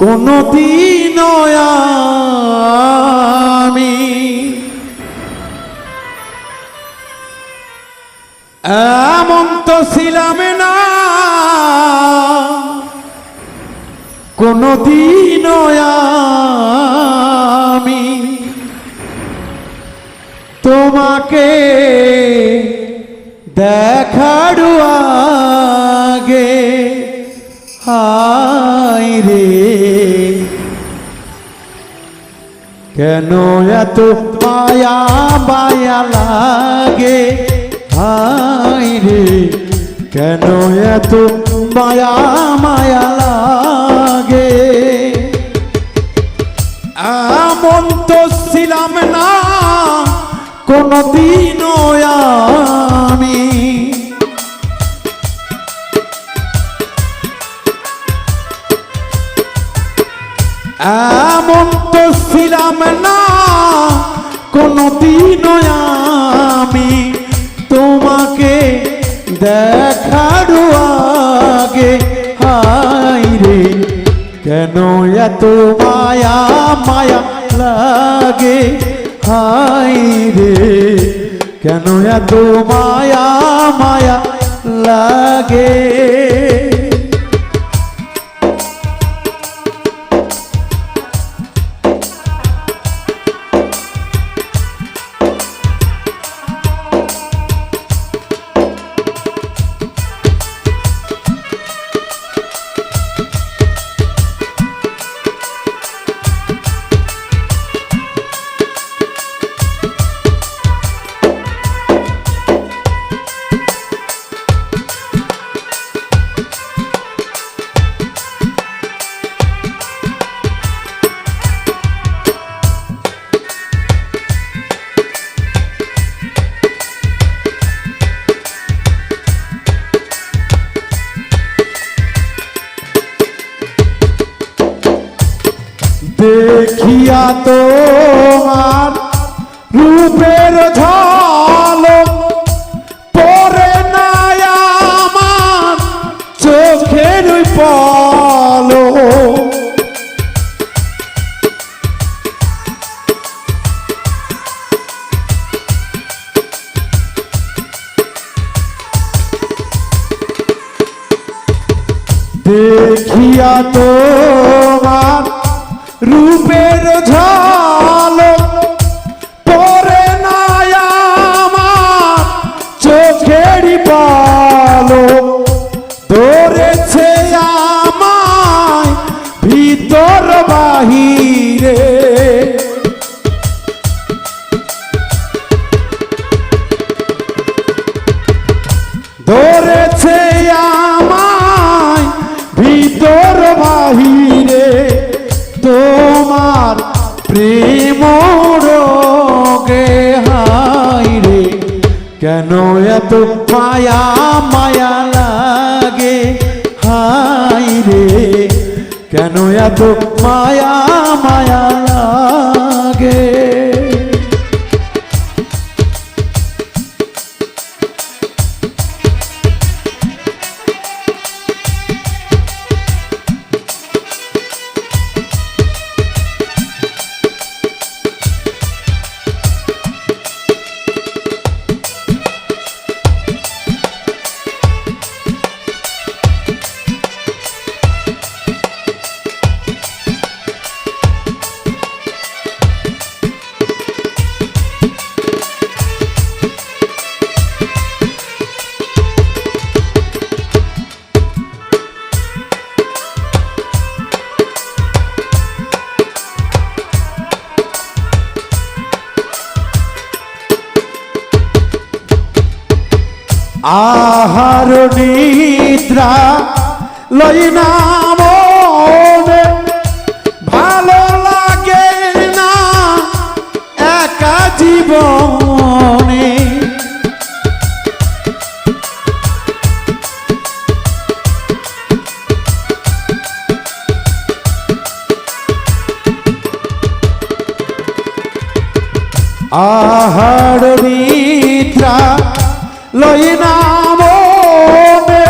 কোনো দিন আমি এমন তো ছিলাম না। কোনো দিন আমি তোমাকে দেখার আগে হায় রে। কেন এত মায়া মায়া লাগে? হায় রে। কেন এত মায়া মায়া লাগে? এমন তো ছিলাম না, কোনদিনও না, কোনদিনও আমি তোমাকে দেখার আগে হাই রে। কেন এত মায়া মায়া লাগে হাই রে? কেন এত মায়া মায়া লাগে? দেখিয়া তোমার রূপের ঝলক পরে নাই আমার চোখের পলো দেখিয়া তোমার রূপের ঝলক প্রেম রোগে হাই রে কেন এত পায়া মায়া লাগে হাই রে কেন এত মায়া মায়া লাগে? আহার নিদ্রা লই না ভালো লাগে না একা জীবনে। আহার নিদ্রা লই না মনে।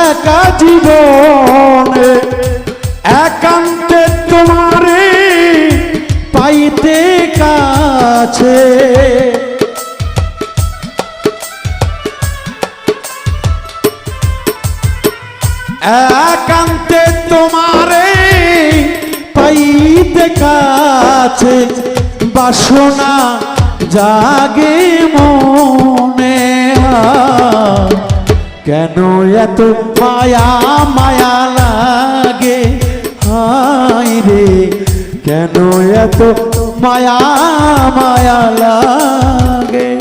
একা জীবনে। একান্তে তোমারে পাইতে কাছে। একান্তে তোমারে পাইতে কাছে। বাসনা জাগে মনে কেন এত মায়া মায়া লাগে? হাই রে, কেন এত মায়া মায়া লাগে?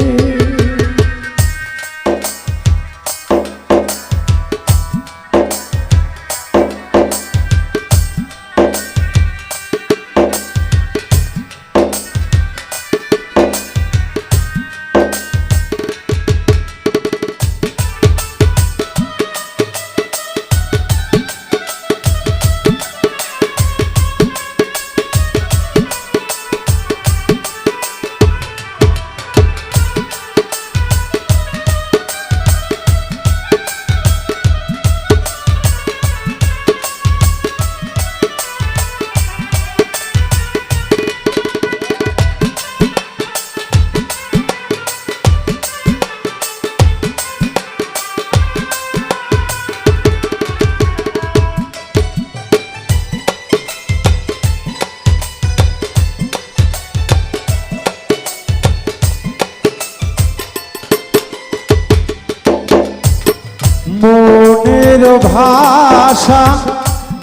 মনের ভাষা,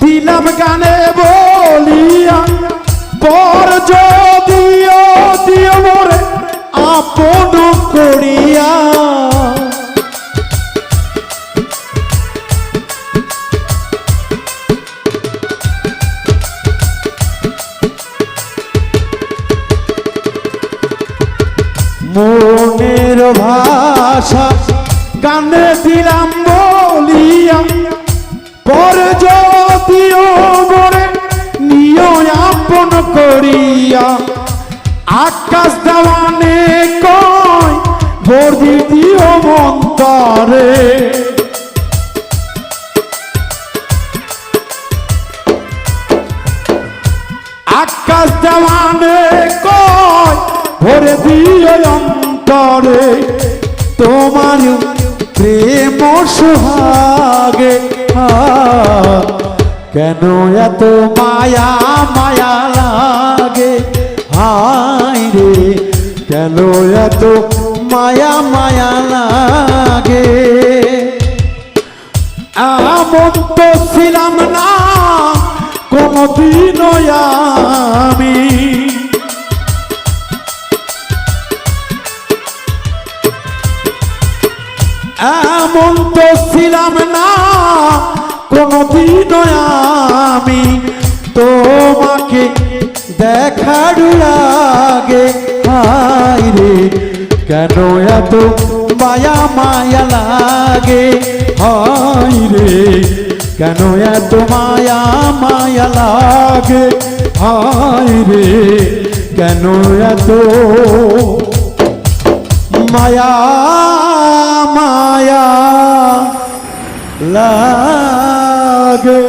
দিলাম গানে বলিয়া পর যদিও দিও মোরে আপন করিয়া। মনের ভাষা, গানে দিলাম বলিয়া পরে যদিও মরে নিয় আপন করিয়া। আকাশ দেওয়ানে কয় মন্তরে সুহাগে কেন এত মায়া মায়া লাগে? হাই রে, কেন এত মায়া মায়া লাগে? এমন তো ছিলাম না কোনদিন আমি। এমন তো ছিলাম না কোনদিন আমি তোমাকে দেখার লাগে হাই রে, কেন এত মায়া মায়া লাগে? হাই রে, কেন এত মায়া মায়া লাগে? হাই রে, কেন এত মায়া মায়া লাগে।